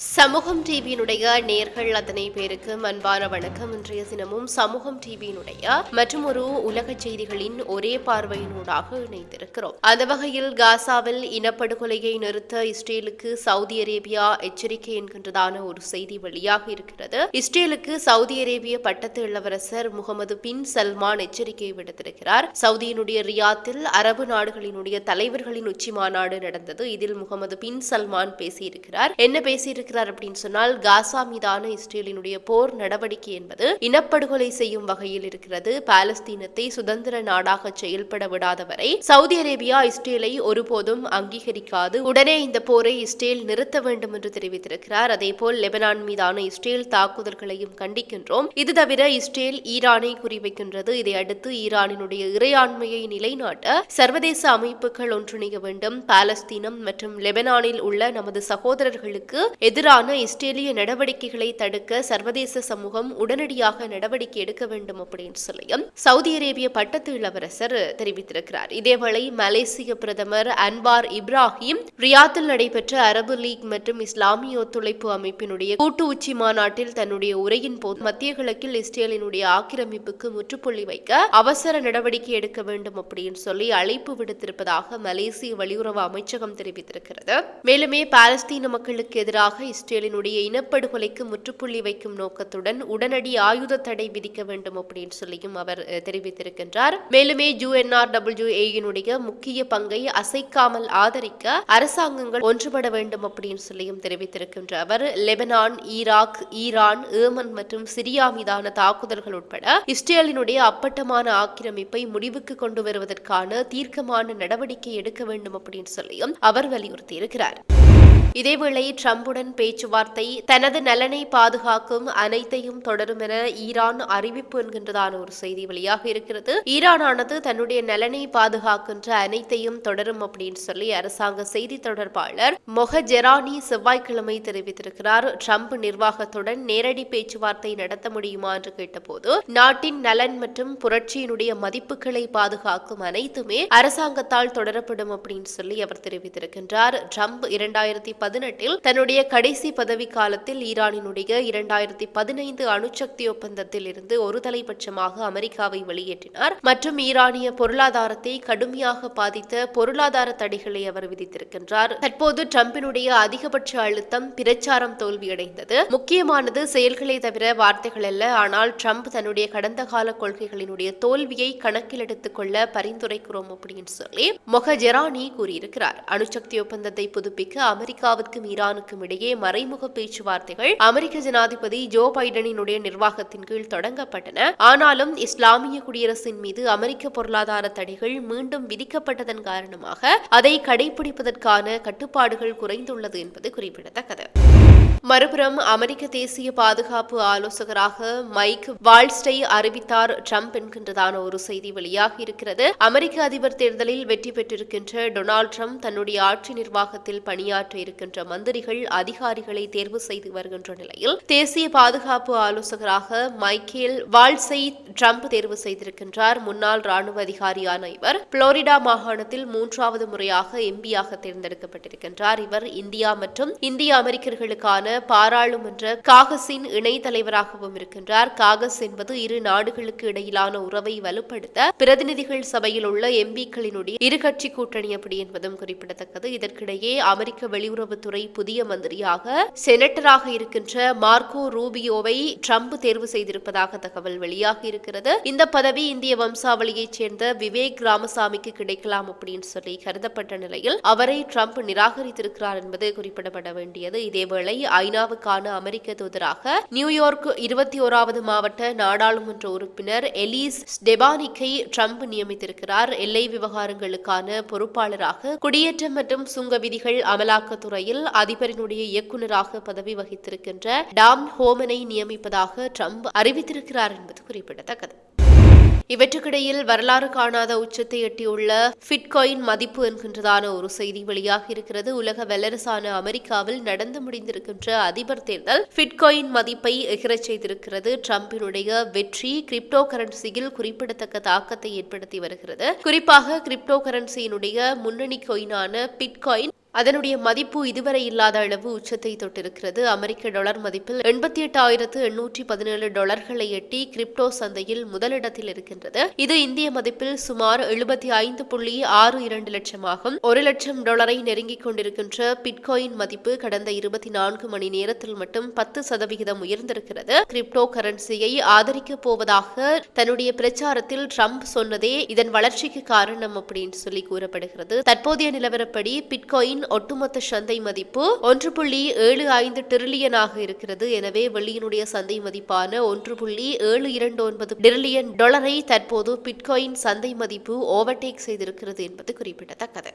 சமூகம் டிவியினுடைய நேர்கள் அத்தனை பேருக்கு அன்பான வணக்கம். இன்றைய தினமும் சமூகம் டிவியினுடைய மற்றும் ஒரு உலக செய்திகளின் ஒரே பார்வையினூடாக இணைந்திருக்கிறோம். அந்த வகையில் காசாவில் இனப்படுகொலையை நிறுத்த இஸ்ரேலுக்கு சவுதி அரேபியா எச்சரிக்கை என்கின்றதான ஒரு செய்தி வெளியாக இருக்கிறது. இஸ்ரேலுக்கு சவுதி அரேபிய பட்டத்து இளவரசர் முகமது பின் சல்மான் எச்சரிக்கை விடுத்திருக்கிறார். சவுதியினுடைய ரியாத்தில் அரபு நாடுகளினுடைய தலைவர்களின் உச்சி மாநாடு நடந்தது. இதில் முகமது பின் சல்மான் பேசியிருக்கிறார். என்ன பேசியிருக்கிறார்? அப்படின்னு சொன்னால் காசா மீதான இஸ்ரேலினுடைய போர் நடவடிக்கை என்பது இனப்படுகொலை செய்யும் வகையில் இருக்கிறது. பாலஸ்தீனத்தை சுதந்திர நாடாக செயல்பட விடாத வரை சவுதி அரேபியா இஸ்ரேலை ஒருபோதும் அங்கீகரிக்காது. உடனே இந்த போரை இஸ்ரேல் நிறுத்த வேண்டும் என்று தெரிவித்திருக்கிறார். அதேபோல் லெபனான் மீதான இஸ்ரேல் தாக்குதல்களையும் கண்டிக்கின்றோம். இது தவிர இஸ்ரேல் ஈரானை குறிவைக்கின்றது. இதை அடுத்து ஈரானினுடைய இறையாண்மையை நிலைநாட்ட சர்வதேச அமைப்புகள் ஒன்றிணைய வேண்டும். பாலஸ்தீனம் மற்றும் லெபனானில் உள்ள நமது சகோதரர்களுக்கு எதிரான இஸ்ரேலிய நடவடிக்கைகளை தடுக்க சர்வதேச சமூகம் உடனடியாக நடவடிக்கை எடுக்க வேண்டும் அப்படின்னு சொல்லியும் சவுதி அரேபிய பட்டத்து இளவரசர் தெரிவித்திருக்கிறார். இதேவேளை மலேசிய பிரதமர் அன்வார் இப்ராஹிம் ரியாத்தில் நடைபெற்ற அரபு லீக் மற்றும் இஸ்லாமிய ஒத்துழைப்பு அமைப்பினுடைய கூட்டு உச்சி மாநாட்டில் தன்னுடைய உரையின் போது மத்திய கிழக்கில் இஸ்ரேலினுடைய ஆக்கிரமிப்புக்கு முற்றுப்புள்ளி வைக்க அவசர நடவடிக்கை எடுக்க வேண்டும் அப்படின்னு சொல்லி அழைப்பு விடுத்திருப்பதாக மலேசிய வெளியுறவு அமைச்சகம் தெரிவித்திருக்கிறது. மேலுமே பாலஸ்தீன மக்களுக்கு எதிராக இஸ்ரேலினுடைய இனப்படுகொலைக்கு முற்றுப்புள்ளி வைக்கும் நோக்கத்துடன் உடனடி ஆயுத தடை விதிக்க வேண்டும் அப்படின்னு சொல்லியும் அவர் தெரிவித்திருக்கின்றார். மேலுமே யூஎன்ஆர் டபிள்யூஏயினுடைய முக்கிய பங்கை அசைக்காமல் ஆதரிக்க அரசாங்கங்கள் ஒன்றுபட வேண்டும் அப்படின்னு சொல்லியும் தெரிவித்திருக்கின்ற அவர் லெபனான் ஈராக் ஈரான் ஏமன் மற்றும் சிரியா மீதான தாக்குதல்கள் உட்பட இஸ்ரேலினுடைய அப்பட்டமான ஆக்கிரமிப்பை முடிவுக்கு கொண்டு வருவதற்கான தீர்க்கமான நடவடிக்கை எடுக்க வேண்டும் அப்படின்னு சொல்லியும் அவர் வலியுறுத்தியிருக்கிறார். இதேவேளை ட்ரம்புடன் பேச்சுவார்த்தை தனது நலனை பாதுகாக்கும் அனைத்தையும் தொடரும் என ஈரான் அறிவிப்பு என்கின்றதான ஒரு செய்தி வெளியாக இருக்கிறது. ஈரானானது தன்னுடைய நலனை பாதுகாக்கின்ற அனைத்தையும் தொடரும் அப்படின்னு சொல்லி அரசாங்க செய்தி தொடர்பாளர் மொஹஜெரானி செவ்வாய்க்கிழமை தெரிவித்திருக்கிறார். ட்ரம்ப் நிர்வாகத்துடன் நேரடி பேச்சுவார்த்தை நடத்த முடியுமா என்று கேட்டபோது நாட்டின் நலன் மற்றும் புரட்சியினுடைய மதிப்புகளை பாதுகாக்கும் அனைத்துமே அரசாங்கத்தால் தொடரப்படும் அப்படின்னு சொல்லி அவர் தெரிவித்திருக்கின்றார். ட்ரம்ப் இரண்டாயிரத்தி பதினெட்டில் தன்னுடைய கடைசி பதவி காலத்தில் ஈரானினுடைய இரண்டாயிரத்தி பதினைந்து அணுசக்தி ஒப்பந்தத்தில் இருந்து ஒரு தலைபட்சமாக அமெரிக்காவை வெளியேற்றினார். மற்றும் ஈரானிய பொருளாதாரத்தை கடுமையாக பாதித்த பொருளாதார தடைகளை அவர் விதித்திருக்கின்றார். தற்போது டிரம்பினுடைய அதிகபட்ச அழுத்தம் பிரச்சாரம் தோல்வியடைந்தது. முக்கியமானது செயல்களை தவிர வார்த்தைகள் அல்ல. ஆனால் ட்ரம்ப் தன்னுடைய கடந்த கால கொள்கைகளினுடைய தோல்வியை கணக்கில் எடுத்துக் கொள்ள பரிந்துரைக்கிறோம் அப்படின்னு சொல்லி மொஹஜெரானி கூறியிருக்கிறார். அணுசக்தி ஒப்பந்தத்தை புதுப்பிக்க அமெரிக்காவுக்கும் ஈரானுக்கும் இடையே மறைமுக பேச்சுவார்த்தைகள் அமெரிக்க ஜனாதிபதி ஜோ பைடனினுடைய நிர்வாகத்தின் கீழ் தொடங்கப்பட்டன. ஆனாலும் இஸ்லாமிய குடியரசின் மீது அமெரிக்க பொருளாதார தடைகள் மீண்டும் விதிக்கப்பட்டதன் காரணமாக அதை கடைபிடிப்பதற்கான கட்டுப்பாடுகள் குறைந்துள்ளது என்பது குறிப்பிடத்தக்கது. மறுபுறம் அமெரிக்க தேசிய பாதுகாப்பு ஆலோசகராக மைக் வால்ஸ்டை அறிவித்தார். ட்ரம்ப் என்கின்றதான ஒரு செய்தி வெளியாகி இருக்கிறது. அமெரிக்க அதிபர் தேர்தலில் வெற்றி பெற்றிருக்கின்ற டொனால்டு ட்ரம்ப் தன்னுடைய ஆட்சி நிர்வாகத்தில் பணியாற்ற இருக்கின்ற மந்திரிகள் அதிகாரி அதிகாரிகளை தேர்வு செய்து வருகின்ற நிலையில் தேசிய பாதுகாப்பு ஆலோசகராக மைக்கேல் வால்சை ட்ரம்ப் தேர்வு செய்திருக்கின்றார். முன்னாள் ராணுவ அதிகாரியான இவர் புளோரிடா மாகாணத்தில் மூன்றாவது முறையாக எம்பியாக தேர்ந்தெடுக்கப்பட்டிருக்கின்றார். இவர் இந்தியா மற்றும் இந்திய அமெரிக்கர்களுக்கான பாராளுமன்ற காகஸின் இணை தலைவராகவும் இருக்கின்றார். காகஸ் என்பது இரு நாடுகளுக்கு இடையிலான உறவை வலுப்படுத்த பிரதிநிதிகள் சபையில் உள்ள எம்பிக்களினுடைய இரு கட்சி கூட்டணி அப்படி என்பதும் குறிப்பிடத்தக்கது. இதற்கிடையே அமெரிக்க வெளியுறவுத்துறை புதிய பதிலாக செனட்டராக இருக்கின்ற மார்க்கோ ரூபியோவை ட்ரம்ப் தேர்வு செய்திருப்பதாக தகவல் வெளியாகி இருக்கிறது. இந்த பதவி இந்திய வம்சாவளியைச் சேர்ந்த விவேக் ராமசாமிக்கு கிடைக்கலாம் அப்படின்னு சொல்லி கருதப்பட்ட நிலையில் அவரை ட்ரம்ப் நிராகரித்திருக்கிறார் என்பது குறிப்பிடப்பட வேண்டியது. இதேவேளை ஐநாவுக்கான அமெரிக்க தூதராக நியூயார்க் இருபத்தி ஓராவது மாவட்ட நாடாளுமன்ற உறுப்பினர் எலிஸ் ஸ்டெபானிக்கை ட்ரம்ப் நியமித்திருக்கிறார். எல்லை விவகாரங்களுக்கான பொறுப்பாளராக குடியேற்றம் மற்றும் சுங்க விதிகள் அமலாக்கத்துறையில் அதிபரினுடைய இயக்குநராக பதவி வகித்திருக்கின்ற டாம் ஹோமனை நியமிப்பதாக ட்ரம்ப் அறிவித்திருக்கிறார் என்பது குறிப்பிடத்தக்கது. இவற்றுக்கிடையில் வரலாறு காணாத உச்சத்தை எட்டியுள்ள பிட்காயின் மதிப்பு என்கின்றதான ஒரு செய்தி வெளியாக இருக்கிறது. உலக வல்லரசான அமெரிக்காவில் நடந்து முடிந்திருக்கின்ற அதிபர் தேர்தல் பிட்காயின் மதிப்பை எகிரச் செய்திருக்கிறது. ட்ரம்பினுடைய வெற்றி கிரிப்டோ கரன்சியில் குறிப்பிடத்தக்க தாக்கத்தை ஏற்படுத்தி வருகிறது. குறிப்பாக கிரிப்டோ கரன்சியினுடைய முன்னணி கொயினான பிட்காயின் அதனுடைய மதிப்பு இதுவரை இல்லாத அளவு உச்சத்தை தொட்டிருக்கிறது. அமெரிக்க டாலர் மதிப்பில் எண்பத்தி எட்டாயிரத்து எண்ணூற்றி பதினேழு டாலர்களை எட்டி கிரிப்டோ சந்தையில் முதலிடத்தில் இருக்கின்றது. இது இந்திய மதிப்பில் சுமார் எழுபத்தி ஐந்து புள்ளி ஆறு இரண்டு லட்சமாகும். ஒரு லட்சம் டாலரை நெருங்கிக் கொண்டிருக்கின்ற பிட்காயின் மதிப்பு கடந்த இருபத்தி நான்கு மணி நேரத்தில் மட்டும் பத்து சதவிகிதம் உயர்ந்திருக்கிறது. கிரிப்டோ கரன்சியை ஆதரிக்கப் போவதாக தன்னுடைய பிரச்சாரத்தில் ட்ரம்ப் சொன்னதே இதன் வளர்ச்சிக்கு காரணம் அப்படின்னு சொல்லி கூறப்படுகிறது. தற்போதைய நிலவரப்படி பிட்காயின் ஒட்டுமொத்த சந்தை மதிப்பு ஒன்று புள்ளி ஏழு ஐந்து டிரில்லியனாக இருக்கிறது. எனவே வெள்ளியினுடைய சந்தை மதிப்பான ஒன்று புள்ளி ஏழு இரண்டு ஒன்பது டிரில்லியன் டாலரை தற்போது பிட்காயின் சந்தை மதிப்பு ஓவர்டேக் செய்திருக்கிறது என்பது குறிப்பிடத்தக்கது.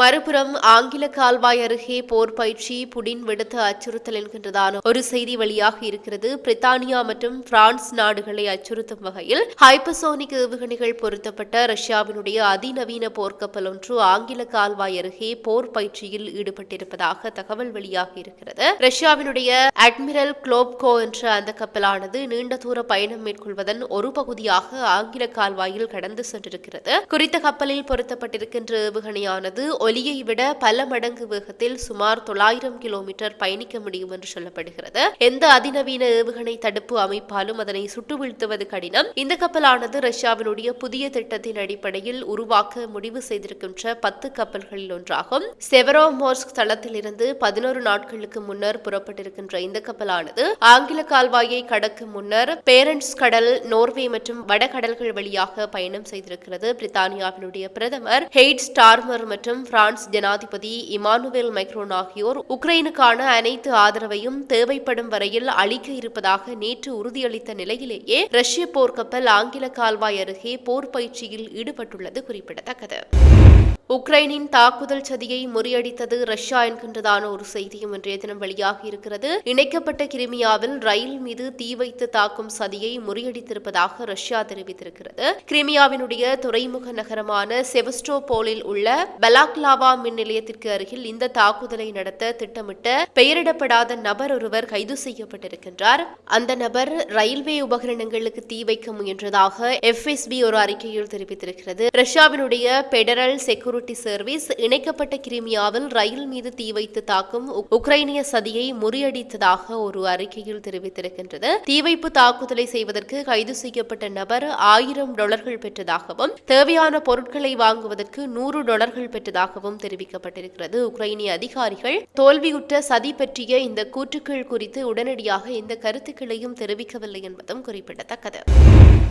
மறுபுறம் ஆங்கில கால்வாய் அருகே போர் பயிற்சி புடின் விடுத்த அச்சுறுத்தல் என்கின்றதான ஒரு செய்தி வெளியாக இருக்கிறது. பிரித்தானியா மற்றும் பிரான்ஸ் நாடுகளை அச்சுறுத்தும் வகையில் ஹைப்பசோனிக் ஏவுகணைகள் பொருத்தப்பட்ட ரஷ்யாவினுடைய அதிநவீன போர்க்கப்பல் ஒன்று ஆங்கில கால்வாய் அருகே போர் பயிற்சியில் ஈடுபட்டிருப்பதாக தகவல் வெளியாகி இருக்கிறது. ரஷ்யாவினுடைய அட்மிரல் குளோப்கோ என்ற அந்த கப்பலானது நீண்ட தூர பயணம் மேற்கொள்வதன் ஒரு பகுதியாக ஆங்கில கால்வாயில் கடந்து சென்றிருக்கிறது. குறித்த கப்பலில் பொருத்தப்பட்டிருக்கின்ற ஏவுகணையானது ஒலியை விட பல மடங்கு வேகத்தில் சுமார் தொள்ளாயிரம் கிலோமீட்டர் பயணிக்க முடியும் என்று சொல்லப்படுகிறது. எந்த அதிநவீன ஏவுகணை தடுப்பு அமைப்பாலும் அதனை சுட்டு வீழ்த்துவது கடினம். இந்த கப்பலானது ரஷ்யாவினுடைய புதிய திட்டத்தின் அடிப்படையில் உருவாக்க முடிவு செய்திருக்கின்ற பத்து கப்பல்களில் ஒன்றாகும். செவரோமோர்ஸ்க் தளத்திலிருந்து பதினோரு நாட்களுக்கு முன்னர் புறப்பட்டிருக்கின்ற இந்த கப்பலானது ஆங்கில கால்வாயை கடக்கும் முன்னர் பேரண்ட்ஸ் கடல் நோர்வே மற்றும் வடகடல்கள் வழியாக பயணம் செய்திருக்கிறது. பிரித்தானியாவினுடைய பிரதமர் ஹெய்ட் ஸ்டார்மர் மற்றும் பிரான்ஸ் ஜனாதிபதி இமானுவேல் மைக்ரோன் ஆகியோர் உக்ரைனுக்கான அனைத்து ஆதரவையும் தேவைப்படும் வரையில் அளிக்க இருப்பதாக நேற்று உறுதியளித்த நிலையிலேயே ரஷ்ய போர்க்கப்பல் ஆங்கில கால்வாய் அருகே போர் பயிற்சியில் ஈடுபட்டுள்ளது குறிப்பிடத்தக்கது. உக்ரைனின் தாக்குதல் சதியை முறியடித்தது ரஷ்யா என்கின்றதான ஒரு செய்தியும் இன்றைய தினம் வெளியாகி இருக்கிறது. இணைக்கப்பட்ட கிரிமியாவில் ரயில் மீது தீ வைத்து தாக்கும் சதியை முறியடித்திருப்பதாக ரஷ்யா தெரிவித்திருக்கிறது. கிரிமியாவினுடைய துறைமுக நகரமான செவஸ்டோபோலில் உள்ள பலாக்லாவா மின் நிலையத்திற்கு அருகில் இந்த தாக்குதலை நடத்த திட்டமிட்ட பெயரிடப்படாத நபர் ஒருவர் கைது செய்யப்பட்டிருக்கின்றார். அந்த நபர் ரயில்வே உபகரணங்களுக்கு தீ வைக்க முயன்றதாக எஃப்எஸ்பி ஒரு அறிக்கையில் தெரிவித்திருக்கிறது. ரஷ்யாவினுடைய பெடரல் செக்யூரிட்டி செக்யூரிட்டி சர்வீஸ் இணைக்கப்பட்ட கிரிமியாவில் ரயில் மீது தீ வைத்து தாக்கும் உக்ரைனிய சதியை முறியடித்ததாக ஒரு அறிக்கையில் தெரிவித்திருக்கின்றது. தீ வைப்பு தாக்குதலை செய்வதற்கு கைது செய்யப்பட்ட நபர் ஆயிரம் டாலர்கள் பெற்றதாகவும் தேவையான பொருட்களை வாங்குவதற்கு நூறு டாலர்கள் பெற்றதாகவும் தெரிவிக்கப்பட்டிருக்கிறது. உக்ரைனிய அதிகாரிகள் தோல்வியுற்ற சதி பற்றிய இந்த கூற்றுக்கள் குறித்து உடனடியாக எந்த கருத்துக்களையும் தெரிவிக்கவில்லை என்பதும் குறிப்பிடத்தக்கது.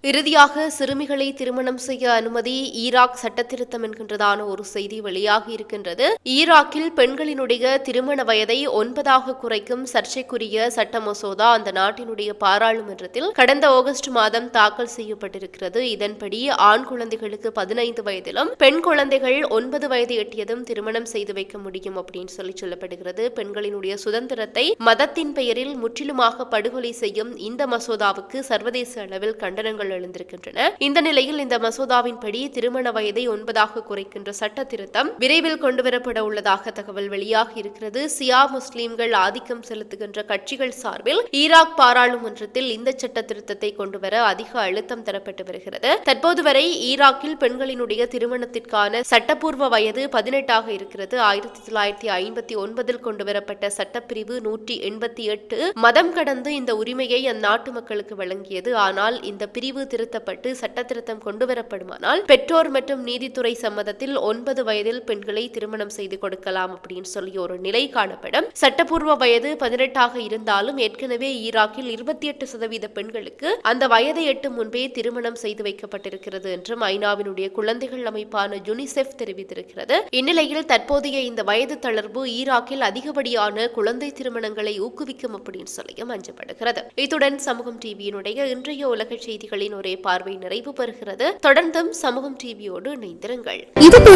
இறுதியாக சிறுமிகளை திருமணம் செய்ய அனுமதி ஈராக் சட்டத்திருத்தம் என்கின்றதான ஒரு செய்தி வெளியாகி இருக்கின்றது. ஈராக்கில் பெண்களினுடைய திருமண வயதை ஒன்பதாக குறைக்கும் சர்ச்சைக்குரிய சட்ட மசோதா அந்த நாட்டினுடைய பாராளுமன்றத்தில் கடந்த ஆகஸ்ட் மாதம் தாக்கல் செய்யப்பட்டிருக்கிறது. இதன்படி ஆண் குழந்தைகளுக்கு பதினைந்து வயதிலும் பெண் குழந்தைகள் ஒன்பது வயது எட்டியதும் திருமணம் செய்து வைக்க முடியும் அப்படின்னு சொல்லி சொல்லப்படுகிறது. பெண்களினுடைய சுதந்திரத்தை மதத்தின் பெயரில் முற்றிலுமாக படுகொலை செய்யும் இந்த மசோதாவுக்கு சர்வதேச அளவில் கண்டனங்கள் எழுந்திருக்கின்றன. இந்த நிலையில் இந்த மசோதாவின்படி திருமண வயதை ஒன்பதாக குறைக்கின்ற சட்ட திருத்தம் விரைவில் கொண்டுவரப்பட உள்ளதாக தகவல் வெளியாகி இருக்கிறது. சியா முஸ்லீம்கள் ஆதிக்கம் செலுத்துகின்ற கட்சிகள் சார்பில் ஈராக் பாராளுமன்றத்தில் இந்த சட்ட திருத்தத்தை கொண்டுவர அதிக அழுத்தம் தரப்பட்டு வருகிறது. தற்போது வரை ஈராக்கில் பெண்களினுடைய திருமணத்திற்கான சட்டப்பூர்வ வயது பதினெட்டாக இருக்கிறது. ஆயிரத்தி தொள்ளாயிரத்தி ஐம்பத்தி ஒன்பதில் கொண்டுவரப்பட்ட சட்டப்பிரிவு நூற்றி எண்பத்தி எட்டு மதம் கடந்து இந்த உரிமையை அந்நாட்டு மக்களுக்கு வழங்கியது. ஆனால் இந்த பிரிவு திருத்தப்பட்டு சட்ட திருத்தம் கொண்டுவரப்படுமானால் பெற்றோர் மற்றும் நீதித்துறை சம்மதத்தில் ஒன்பது வயதில் பெண்களை திருமணம் செய்து கொடுக்கலாம் அப்படின்னு சொல்லி ஒரு நிலை காணப்படும். சட்டப்பூர்வ வயது பதினெட்டாக இருந்தாலும் ஏற்கனவே ஈராக்கில் இருபத்தி எட்டு சதவீத பெண்களுக்கு அந்த வயதை எட்டும் முன்பே திருமணம் செய்து வைக்கப்பட்டிருக்கிறது என்றும் ஐநாவினுடைய குழந்தைகள் அமைப்பான யுனிசெஃப் தெரிவித்திருக்கிறது. இந்நிலையில் தற்போதைய இந்த வயது தளர்வு ஈராக்கில் அதிகப்படியான குழந்தை திருமணங்களை ஊக்குவிக்கும் அப்படின்னு சொல்லியும் அஞ்சப்படுகிறது. இத்துடன் சமூகம் டிவியினுடைய இன்றைய உலக செய்திகளின் ஒரே பார்வை நிறைவு பெறுகிறது. தொடர்ந்தும் சமூகம் டிவியோடு இணைந்திருங்கள். இது